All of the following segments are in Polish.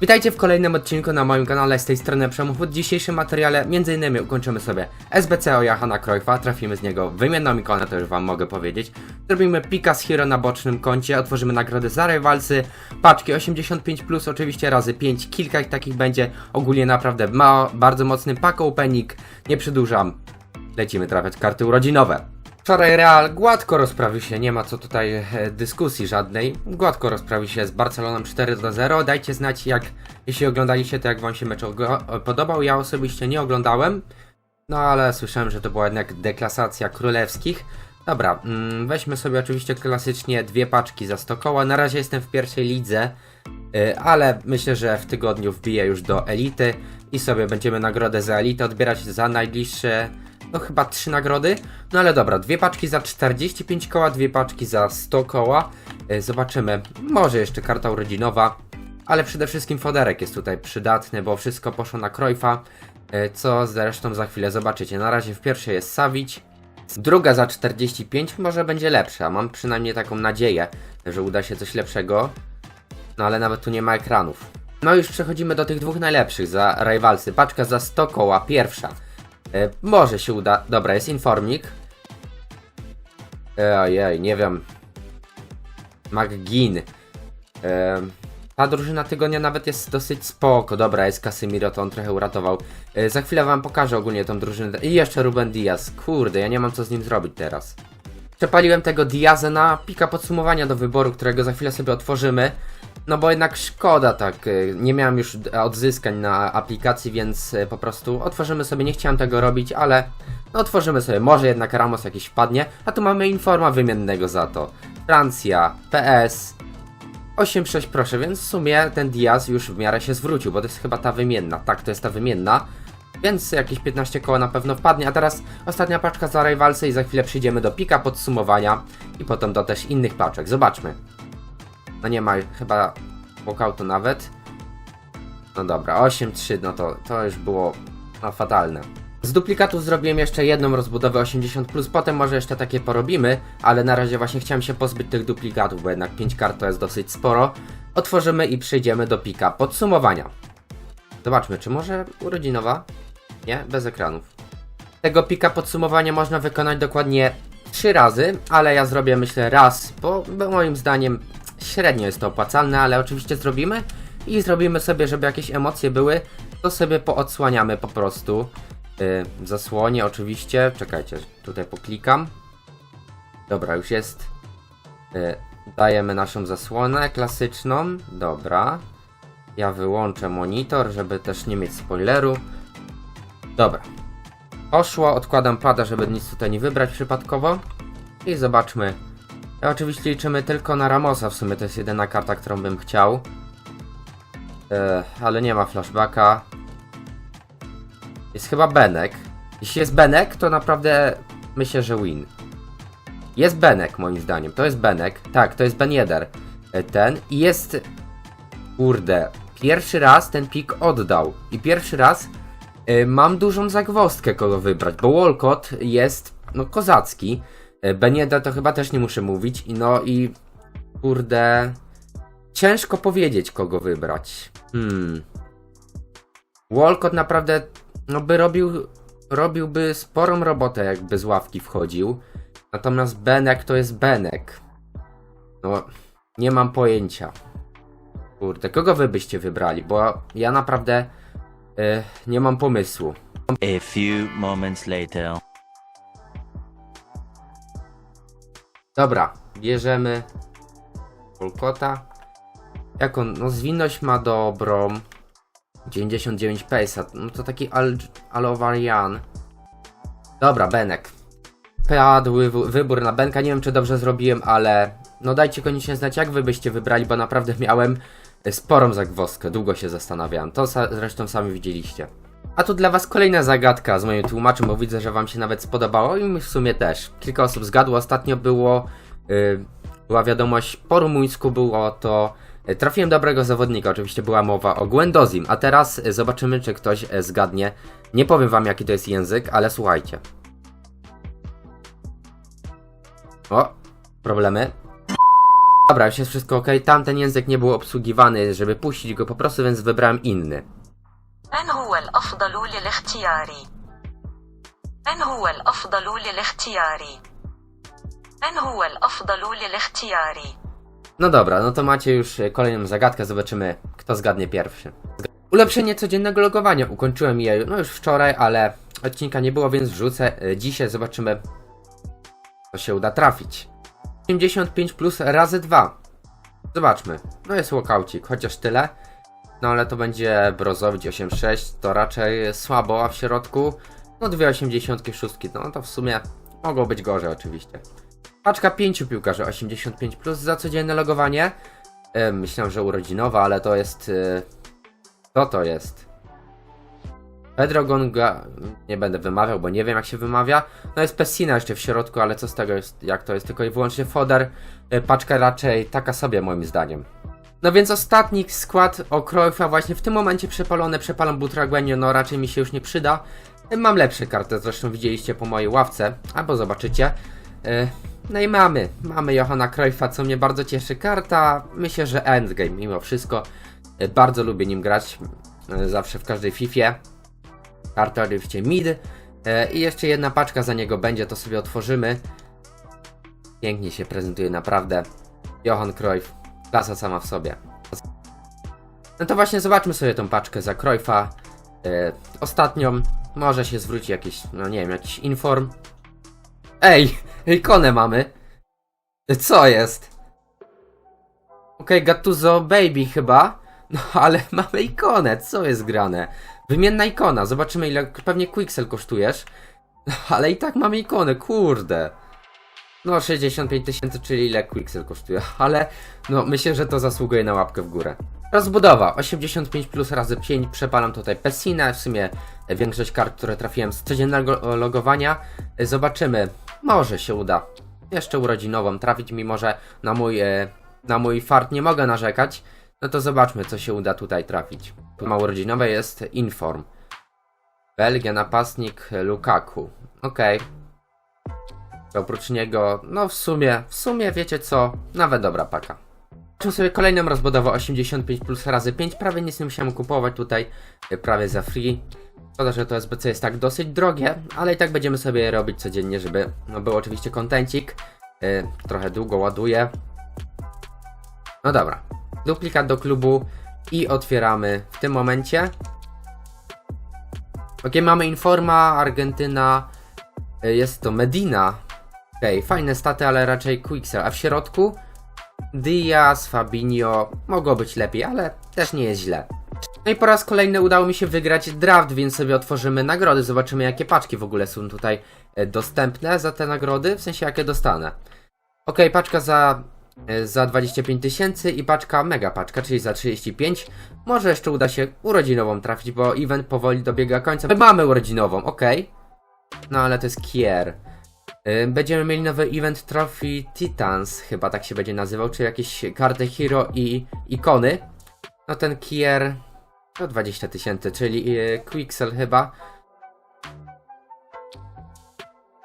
Witajcie w kolejnym odcinku na moim kanale z tej strony Przemów. W dzisiejszym materiale m.in. ukończymy sobie SBC o Johana Cruyffa, trafimy z niego wymienną ikonę, to już wam mogę powiedzieć. Zrobimy pika z Hero na bocznym koncie, otworzymy nagrody za rywalsy, paczki 85+, oczywiście razy 5, kilka ich takich będzie. Ogólnie naprawdę ma bardzo mocny pack opening, nie przedłużam. Lecimy trafiać karty urodzinowe. Wczoraj Real gładko rozprawił się, nie ma co tutaj e, dyskusji żadnej. Gładko rozprawił się z Barceloną 4 do 0. Dajcie znać, jak jeśli oglądaliście, to jak wam się mecz podobał. Ja osobiście nie oglądałem, no ale słyszałem, że to była jednak deklasacja królewskich. Dobra, mm, weźmy sobie oczywiście klasycznie dwie paczki za 100 koła. Na razie jestem w pierwszej lidze, y, ale myślę, że w tygodniu wbiję już do elity i sobie będziemy nagrodę za elitę odbierać za najbliższe, no chyba trzy nagrody. No ale dobra, dwie paczki za 45 koła, dwie paczki za 100 koła. Y, Zobaczymy, może jeszcze karta urodzinowa, ale przede wszystkim foderek jest tutaj przydatny, bo wszystko poszło na Cruyffa, y, co zresztą za chwilę zobaczycie. Na razie w pierwszej jest Savic, Druga za 45 może będzie lepsza. Mam przynajmniej taką nadzieję, że uda się coś lepszego. No ale nawet tu nie ma ekranów. No już przechodzimy do tych dwóch najlepszych za Rivalsy. Paczka za 100 koła, pierwsza. E, może się uda. Dobra, jest informik. E, Ojej, nie wiem. McGinn. E, ta drużyna tygodnia nawet jest dosyć spoko. Dobra, jest Casemiro, to on trochę uratował. E, za chwilę wam pokażę ogólnie tą drużynę. I jeszcze Ruben Diaz. Kurde, ja nie mam co z nim zrobić teraz. Przepaliłem tego Diazę na pika podsumowania do wyboru, którego za chwilę sobie otworzymy. No bo jednak szkoda tak, e, nie miałem już odzyskań na aplikacji, więc e, po prostu otworzymy sobie, nie chciałem tego robić, ale no otworzymy sobie, może jednak Ramos jakiś wpadnie, a tu mamy informa wymiennego za to. Francja, PS, 8-6 proszę, więc w sumie ten Diaz już w miarę się zwrócił, bo to jest chyba ta wymienna. Tak, to jest ta wymienna. Więc jakieś 15 koła na pewno wpadnie. A teraz ostatnia paczka za Rivalsy i za chwilę przyjdziemy do pika podsumowania i potem do też innych paczek. Zobaczmy. No nie ma chyba walkoutu nawet. No dobra, 8-3, no to, to już było no, fatalne. Z duplikatów zrobiłem jeszcze jedną rozbudowę 80+, potem może jeszcze takie porobimy, ale na razie właśnie chciałem się pozbyć tych duplikatów, bo jednak 5 kart to jest dosyć sporo. Otworzymy i przejdziemy do pika podsumowania. Zobaczmy, czy może urodzinowa? Nie, bez ekranów. Tego pika podsumowania można wykonać dokładnie 3 razy, ale ja zrobię myślę raz, bo, bo moim zdaniem średnio jest to opłacalne, ale oczywiście zrobimy i zrobimy sobie, żeby jakieś emocje były, to sobie poodsłaniamy po prostu. Yy, zasłonie oczywiście, czekajcie, tutaj poklikam. Dobra, już jest. Yy, dajemy naszą zasłonę klasyczną, dobra. Ja wyłączę monitor, żeby też nie mieć spoileru. Dobra. Poszło, odkładam pada, żeby nic tutaj nie wybrać przypadkowo. I zobaczmy. Ja oczywiście liczymy tylko na Ramosa, w sumie to jest jedyna karta, którą bym chciał. E, ale nie ma flashbacka. Jest chyba Benek. Jeśli jest Benek, to naprawdę myślę, że win. Jest Benek, moim zdaniem. To jest Benek. Tak, to jest Ben Yedder. E, Ten. I jest... Kurde. Pierwszy raz ten pik oddał. I pierwszy raz mam dużą zagwozdkę, kogo wybrać. Bo Walcott jest, no, kozacki. E, Ben Yedder to chyba też nie muszę mówić. No i... Kurde... Ciężko powiedzieć, kogo wybrać. Hmm. Walcott naprawdę no by robił, robiłby sporą robotę, jakby z ławki wchodził. Natomiast Benek to jest Benek. No, nie mam pojęcia. Kurde, kogo wy byście wybrali? Bo ja naprawdę y, nie mam pomysłu. A few moments later. Dobra, bierzemy Polkota. Jaką, no zwinność ma dobrą. 99 pace'a, no to taki Al Alovarian. Dobra, Benek. Padł wy- wybór na Benka, nie wiem czy dobrze zrobiłem, ale no dajcie koniecznie znać jak wy byście wybrali, bo naprawdę miałem sporą zagwozdkę, długo się zastanawiałem, to sa- zresztą sami widzieliście. A tu dla was kolejna zagadka z moim tłumaczem, bo widzę, że wam się nawet spodobało i w sumie też. Kilka osób zgadło, ostatnio było, yy, była wiadomość po rumuńsku, było to E, Trafiłem dobrego zawodnika, oczywiście była mowa o Gwendozim, a teraz e, zobaczymy, czy ktoś e, zgadnie. Nie powiem wam, jaki to jest język, ale słuchajcie. O, problemy. dobra, już jest wszystko ok. Tamten język nie był obsługiwany, żeby puścić go po prostu, więc wybrałem inny. من هو الأفضل للاختيار؟ من هو الأفضل للاختيار؟ من هو الأفضل للاختيار؟ No dobra, no to macie już e, kolejną zagadkę, zobaczymy kto zgadnie pierwszy. Zga- Ulepszenie codziennego logowania. Ukończyłem je no już wczoraj, ale odcinka nie było, więc wrzucę e, dzisiaj. Zobaczymy, co się uda trafić. 85 plus razy 2. Zobaczmy. No jest walkoucik, chociaż tyle. No ale to będzie brozowicz 8.6, to raczej słabo, a w środku no dwie 86, no to w sumie mogło być gorzej oczywiście. Paczka 5 piłkarzy 85 plus za codzienne logowanie. E, myślałem, że urodzinowa, ale to jest. E, co to jest? Pedro Gonga. Nie będę wymawiał, bo nie wiem jak się wymawia. No jest Pessina jeszcze w środku, ale co z tego jest, jak to jest tylko i wyłącznie foder. E, paczka raczej taka sobie moim zdaniem. No więc ostatni skład o Cruyffa właśnie w tym momencie przepalone, przepalam Butraguenio, no raczej mi się już nie przyda. E, Mam lepsze karty, zresztą widzieliście po mojej ławce, albo zobaczycie. E, No i mamy, mamy Johana Cruyffa, co mnie bardzo cieszy. Karta, myślę, że endgame mimo wszystko. Bardzo lubię nim grać, zawsze w każdej Fifie. Karta oczywiście mid. E, I jeszcze jedna paczka za niego będzie, to sobie otworzymy. Pięknie się prezentuje, naprawdę. Johan Cruyff, klasa sama w sobie. No to właśnie zobaczmy sobie tą paczkę za Cruyffa. E, ostatnią. Może się zwróci jakiś, no nie wiem, jakiś inform. Ej, ikonę mamy. Co jest? Okej, Gattuso Baby chyba. No ale mamy ikonę, co jest grane? Wymienna ikona, zobaczymy ile pewnie Quixel kosztujesz. Ale i tak mamy ikonę, kurde. No 65 tysięcy, czyli ile Quixel kosztuje, ale no myślę, że to zasługuje na łapkę w górę. Rozbudowa 85 plus razy 5, przepalam tutaj Pessina, w sumie większość kart, które trafiłem z codziennego logowania. Zobaczymy, może się uda jeszcze urodzinową trafić, mimo że na mój, e, na mój fart nie mogę narzekać. No to zobaczmy, co się uda tutaj trafić. Tu ma urodzinowe jest Inform. Belgia, napastnik Lukaku. Okej. Oprócz niego, no w sumie, w sumie wiecie co, nawet dobra paka. Zobaczmy sobie kolejną rozbudowę 85 plus razy 5, prawie nic nie musiałem kupować tutaj, e, prawie za free. Szkoda, że to SBC jest tak dosyć drogie, ale i tak będziemy sobie robić codziennie, żeby no był oczywiście kontencik. Yy, trochę długo ładuje. No dobra. Duplikat do klubu i otwieramy w tym momencie. Ok, mamy Informa, Argentyna, yy, jest to Medina. Okej, fajne staty, ale raczej Quixel. A w środku Diaz, Fabinho, mogło być lepiej, ale też nie jest źle. No i po raz kolejny udało mi się wygrać draft, więc sobie otworzymy nagrody. Zobaczymy, jakie paczki w ogóle są tutaj e, dostępne za te nagrody, w sensie jakie dostanę. Ok, paczka za, e, za 25 tysięcy i paczka mega paczka, czyli za 35. Może jeszcze uda się urodzinową trafić, bo event powoli dobiega końca. Mamy urodzinową, ok. No ale to jest Kier. E, Będziemy mieli nowy event Trophy Titans, chyba tak się będzie nazywał, czy jakieś karty hero i ikony. No ten Kier to 20 tysięcy, czyli e, Quixel chyba.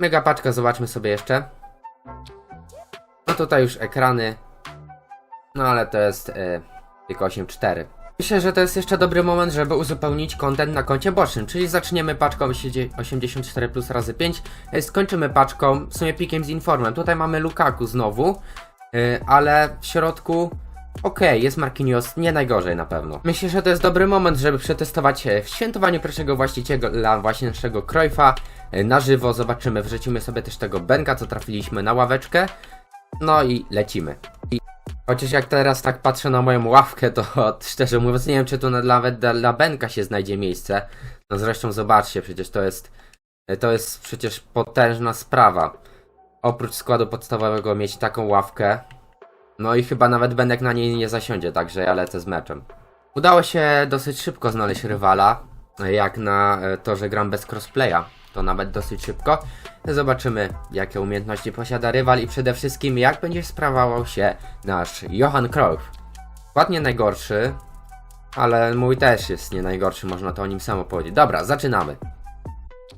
Mega paczka, zobaczmy sobie jeszcze. Tutaj już ekrany. No ale to jest e, tylko 8.4. Myślę, że to jest jeszcze dobry moment, żeby uzupełnić content na koncie bocznym, czyli zaczniemy paczką 84 plus razy 5, e, skończymy paczką w sumie pikiem z informem. Tutaj mamy Lukaku znowu, e, ale w środku Okej, jest Marquinhos, nie najgorzej na pewno. Myślę, że to jest dobry moment, żeby przetestować w świętowaniu pierwszego właściciela właśnie naszego e, na żywo. Zobaczymy, wrzucimy sobie też tego Benka, co trafiliśmy na ławeczkę. No i lecimy. I chociaż jak teraz tak patrzę na moją ławkę, to szczerze mówiąc nie wiem, czy tu na- nawet dla, Benka się znajdzie miejsce. No zresztą zobaczcie, przecież to jest, to jest przecież potężna sprawa. Oprócz składu podstawowego mieć taką ławkę, no i chyba nawet Benek na niej nie zasiądzie, także ja lecę z meczem. Udało się dosyć szybko znaleźć rywala, jak na e, to, że gram bez crossplaya. To nawet dosyć szybko. Zobaczymy, jakie umiejętności posiada rywal i przede wszystkim, jak będzie sprawował się nasz Johan Cruyff. Ładnie najgorszy, ale mój też jest nie najgorszy, można to o nim samo powiedzieć. Dobra, zaczynamy.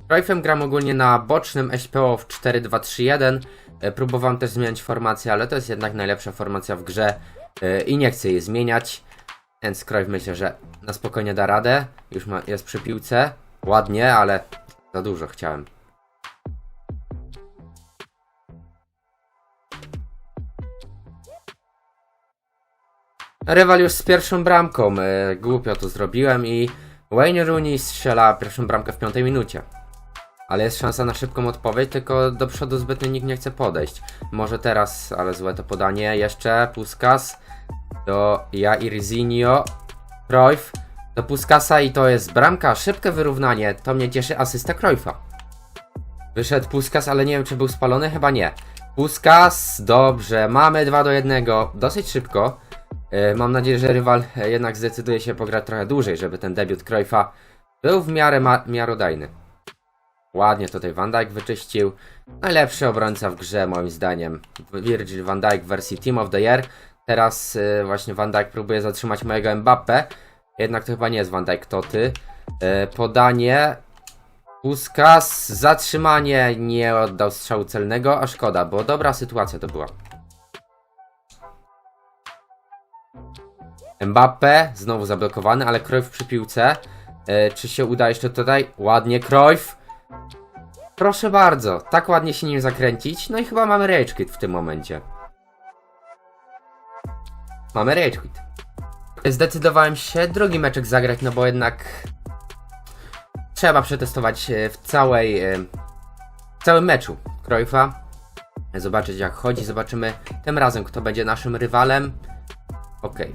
Cruyffem gram ogólnie na bocznym SPO w 4-2-3-1. E, Próbowałem też zmieniać formację, ale to jest jednak najlepsza formacja w grze e, i nie chcę jej zmieniać. Więc Cruyff myślę, że na spokojnie da radę. Już ma, jest przy piłce. Ładnie, ale za dużo chciałem. Rywal już z pierwszą bramką. E, głupio to zrobiłem i Wayne Rooney strzela pierwszą bramkę w piątej minucie. Ale jest szansa na szybką odpowiedź, tylko do przodu zbytnio nikt nie chce podejść. Może teraz, ale złe to podanie. Jeszcze Puskas do Jairzinho. Cruyff do Puskasa i to jest bramka. Szybkie wyrównanie. To mnie cieszy asysta Cruyffa. Wyszedł Puskas, ale nie wiem czy był spalony, chyba nie. Puskas, dobrze, mamy 2 do 1. Dosyć szybko. E, Mam nadzieję, że rywal e, jednak zdecyduje się pograć trochę dłużej, żeby ten debiut Cruyffa był w miarę miarodajny. Ładnie tutaj Van Dijk wyczyścił. Najlepszy obrońca w grze moim zdaniem. Virgil van Dijk w wersji Team of the Year. Teraz y, właśnie Van Dijk próbuje zatrzymać mojego Mbappe. Jednak to chyba nie jest Van Dijk Toty. Y, podanie. Puskas. Zatrzymanie. Nie oddał strzału celnego, a szkoda, bo dobra sytuacja to była. Mbappe. Znowu zablokowany, ale Cruyff przy piłce. Y, czy się uda jeszcze tutaj? Ładnie Cruyff. Proszę bardzo, tak ładnie się nim zakręcić. No i chyba mamy Rage Quit w tym momencie. Mamy Rage Quit. Zdecydowałem się drugi meczek zagrać, no bo jednak trzeba przetestować e, w całej e, w całym meczu Cruyffa. Zobaczyć jak chodzi, zobaczymy tym razem kto będzie naszym rywalem. Okej.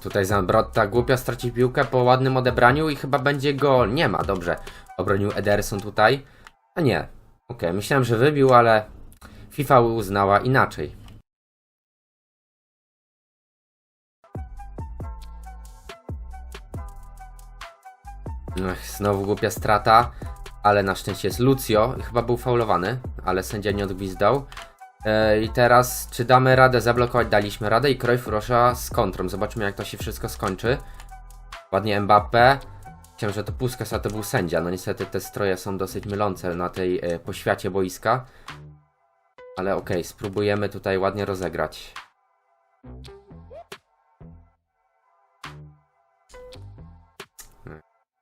Tutaj Zambrotta głupio straci piłkę po ładnym odebraniu i chyba będzie gol. Nie ma, dobrze. Obronił Ederson tutaj. A nie. Okej, myślałem, że wybił, ale FIFA uznała inaczej. Ech, znowu głupia strata, ale na szczęście jest Lucio. Chyba był faulowany, ale sędzia nie odgwizdał. E, I teraz, czy damy radę zablokować? Daliśmy radę i Cruyff rusza z kontrą. Zobaczymy, jak to się wszystko skończy. Ładnie Mbappe. Chciałem, że to Puskas, a to był sędzia. No niestety te stroje są dosyć mylące na tej e, poświacie boiska. Ale okej, spróbujemy tutaj ładnie rozegrać.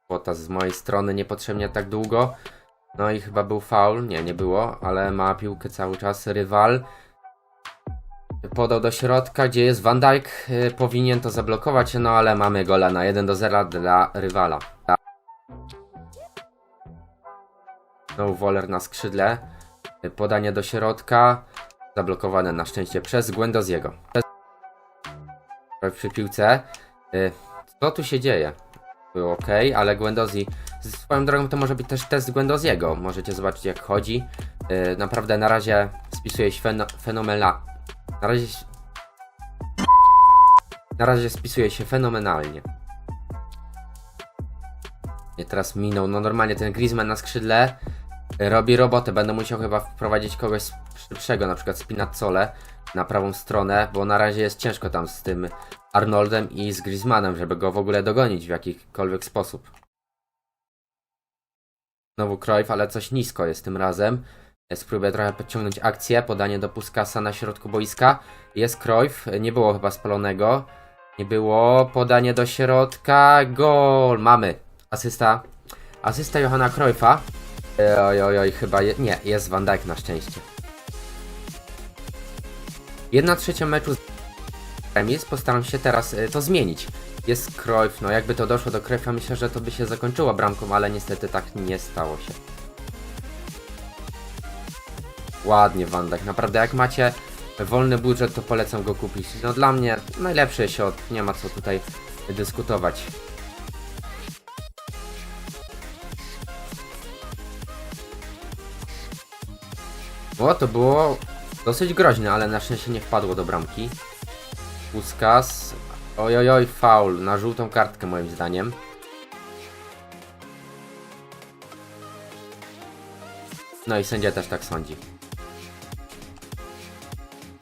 Płota z mojej strony niepotrzebnie tak długo. No i chyba był faul. Nie, nie było, ale ma piłkę cały czas rywal. Podał do środka, gdzie jest Van Dijk. Y, Powinien to zablokować, no ale mamy gola na 1 do 0 dla rywala. No Waller na skrzydle. Y, Podanie do środka. Zablokowane na szczęście przez Guendoziego. Przy piłce. Y, Co tu się dzieje? Było ok, ale Guendouzi Swoją drogą to może być też test Guendouziego. Możecie zobaczyć jak chodzi. Yy, naprawdę na razie spisuje się feno fenomena... Na razie... Na razie spisuje się fenomenalnie. I teraz minął. No normalnie ten Griezmann na skrzydle y, robi robotę. Będę musiał chyba wprowadzić kogoś szybszego, na przykład Spinazzole na prawą stronę, bo na razie jest ciężko tam z tym Arnoldem i z Griezmannem, żeby go w ogóle dogonić w jakikolwiek sposób. Znowu Cruyff, ale coś nisko jest tym razem. Spróbuję trochę podciągnąć akcję. Podanie do Puskasa na środku boiska. Jest Cruyff. Nie było chyba spalonego. Nie było. Podanie do środka. Gol. Mamy. Asysta. Asysta Johana Cruyffa. E, Oj, oj, oj, chyba je... Nie, jest Van Dijk na szczęście. Jedna trzecia meczu z remis. Postaram się teraz e, to zmienić. Jest Cruyff, no jakby to doszło do Cruyffa, myślę, że to by się zakończyło bramką, ale niestety tak nie stało się. Ładnie Van Dijk, naprawdę jak macie wolny budżet, to polecam go kupić. No dla mnie najlepszy środek, nie ma co tutaj dyskutować. O, to było dosyć groźne, ale na szczęście nie wpadło do bramki. Puskas. Oj, oj, oj, faul. Na żółtą kartkę moim zdaniem. No i sędzia też tak sądzi.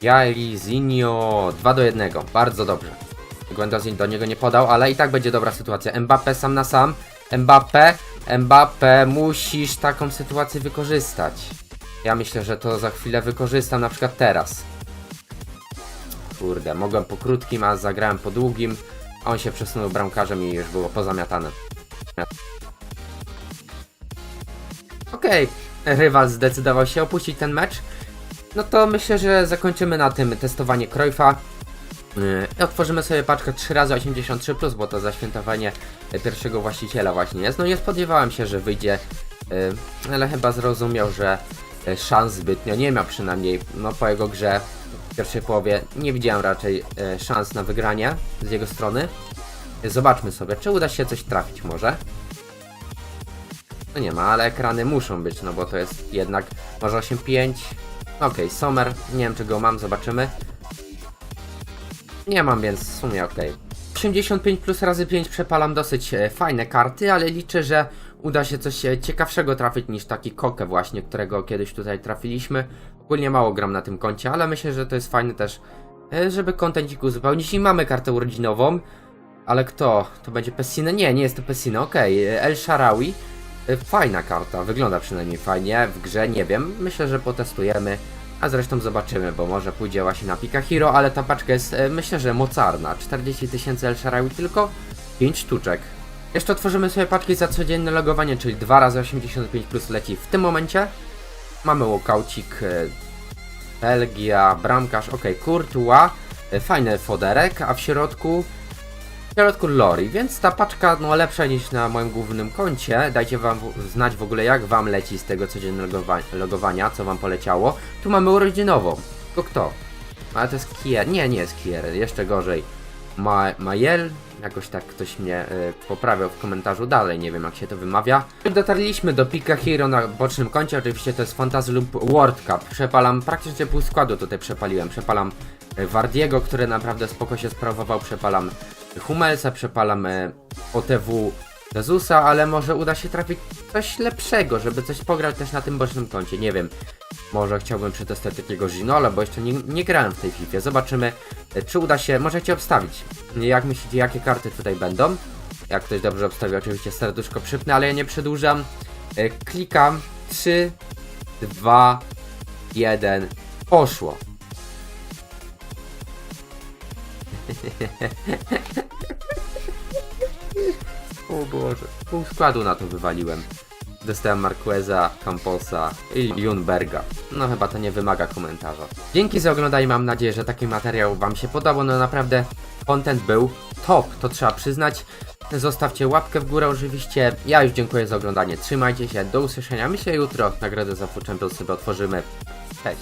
Jairzinho 2 do 1. Bardzo dobrze. Guendouzi do niego nie podał, ale i tak będzie dobra sytuacja. Mbappe sam na sam. Mbappe. Mbappe, musisz taką sytuację wykorzystać. Ja myślę, że to za chwilę wykorzystam, na przykład teraz. Kurde, mogłem po krótkim, a zagrałem po długim. On się przesunął bramkarzem i już było pozamiatane. Okej, rywal zdecydował się opuścić ten mecz. No to myślę, że zakończymy na tym testowanie Cruyffa. Yy, otworzymy sobie paczkę 3 razy 83 bo to zaświętowanie pierwszego właściciela właśnie jest. No nie spodziewałem się, że wyjdzie, yy, ale chyba zrozumiał, że szans zbytnio nie miał przynajmniej no, po jego grze w pierwszej połowie. Nie widziałem raczej yy, szans na wygranie z jego strony. Yy, Zobaczmy sobie, czy uda się coś trafić może. No nie ma, ale ekrany muszą być, no bo to jest jednak może 8.5. Okej, Sommer, nie wiem czy go mam, zobaczymy. Nie mam, więc w sumie ok. 85 plus razy 5 przepalam dosyć e, fajne karty, ale liczę, że uda się coś ciekawszego trafić niż taki kokę właśnie, którego kiedyś tutaj trafiliśmy. Ogólnie mało gram na tym koncie, ale myślę, że to jest fajne też, e, żeby kontencik uzupełnić. I mamy kartę urodzinową, ale kto? To będzie Pessina? Nie, nie jest to Pessina, okej. e, El Sharawi. E, Fajna karta, wygląda przynajmniej fajnie w grze, nie wiem. Myślę, że potestujemy. A zresztą zobaczymy, bo może pójdzie właśnie na Pika Hero, ale ta paczka jest myślę, że mocarna. 40 tysięcy El Sharawi tylko 5 sztuczek. Jeszcze otworzymy sobie paczki za codzienne logowanie, czyli 2 razy 85 plus leci w tym momencie. Mamy walkaucik, e, Belgia, bramkarz, ok, Courtois, e, fajny foderek, a w środku w środku Lori, więc ta paczka no lepsza niż na moim głównym koncie. Dajcie wam znać w ogóle jak wam leci z tego codziennego logowa- logowania, co wam poleciało. Tu mamy urodzinową. To kto? Ale to jest Kier. Nie, nie jest Kier, jeszcze gorzej. Ma Majel? Jakoś tak ktoś mnie y, poprawiał w komentarzu dalej, nie wiem jak się to wymawia. Dotarliśmy do Pika Hero na bocznym koncie, oczywiście to jest Fantasy lub World Cup. Przepalam, praktycznie pół składu tutaj przepaliłem. Przepalam y, Wardiego, który naprawdę spoko się sprawował, przepalam Hummelsa, przepalam y, OTW Jezusa, ale może uda się trafić coś lepszego, żeby coś pograć też na tym bocznym koncie, nie wiem. Może chciałbym przetestować takiego Ginola, bo jeszcze nie, nie grałem w tej FIFA. Zobaczymy, e, czy uda się. Możecie obstawić. Jak myślicie, jakie karty tutaj będą? Jak ktoś dobrze obstawi, oczywiście serduszko przypnę, ale ja nie przedłużam. Klikam. 3, 2, 1. Poszło. o Boże. Pół składu na to wywaliłem. Dostałem Marqueza, Camposa i Junberga. No chyba to nie wymaga komentarza. Dzięki za oglądanie, mam nadzieję, że taki materiał wam się podobał. No naprawdę content był top, to trzeba przyznać. Zostawcie łapkę w górę oczywiście. Ja już dziękuję za oglądanie. Trzymajcie się, do usłyszenia. My się jutro nagrodę za Food Champions sobie otworzymy. Cześć.